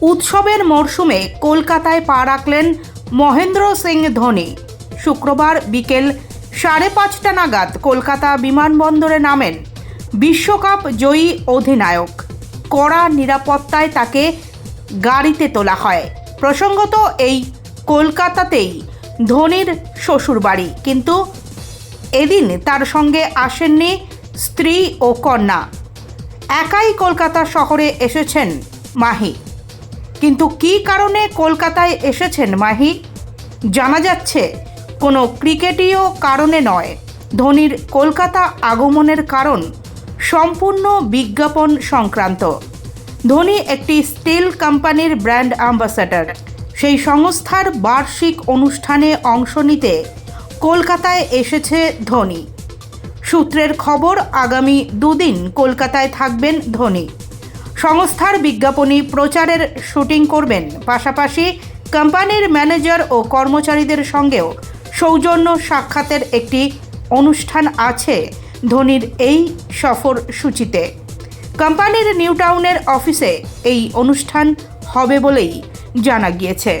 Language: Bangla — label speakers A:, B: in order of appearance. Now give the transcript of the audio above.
A: উৎসবের মরশুমে কলকাতায় পা রাখলেন মহেন্দ্র সিং ধোনি। শুক্রবার বিকেল সাড়ে পাঁচটা নাগাদ কলকাতা বিমানবন্দরে নামেন বিশ্বকাপ জয়ী অধিনায়ক। কড়া নিরাপত্তায় তাকে গাড়িতে তোলা হয়। প্রসঙ্গত এই কলকাতাতেই ধোনির শ্বশুরবাড়ি। কিন্তু এদিন তার সঙ্গে আসেননি স্ত্রী ও কন্যা। একাই কলকাতা শহরে এসেছেন মাহি। কিন্তু কী কারণে কলকাতায় এসেছেন মাহি? জানা যাচ্ছে, কোনো ক্রিকেটীয় কারণে নয়। ধোনির কলকাতা আগমনের কারণ সম্পূর্ণ বিজ্ঞাপন সংক্রান্ত। ধোনি একটি স্টিল কোম্পানির ব্র্যান্ড অ্যাম্বাসাডার। সেই সংস্থার বার্ষিক অনুষ্ঠানে অংশ নিতে কলকাতায় এসেছে ধোনি। সূত্রের খবর, আগামী দুদিন কলকাতায় থাকবেন ধোনি। সংস্থার বিজ্ঞাপনী প্রচারের শুটিং করবেন। পাশাপাশি কোম্পানির ম্যানেজার ও কর্মচারীদের সঙ্গেও সৌজন্য সাক্ষাতের একটি অনুষ্ঠান আছে ধোনির এই সফর সূচিতে। কোম্পানির নিউটাউনের অফিসে এই অনুষ্ঠান হবে বলেই জানা গিয়েছে।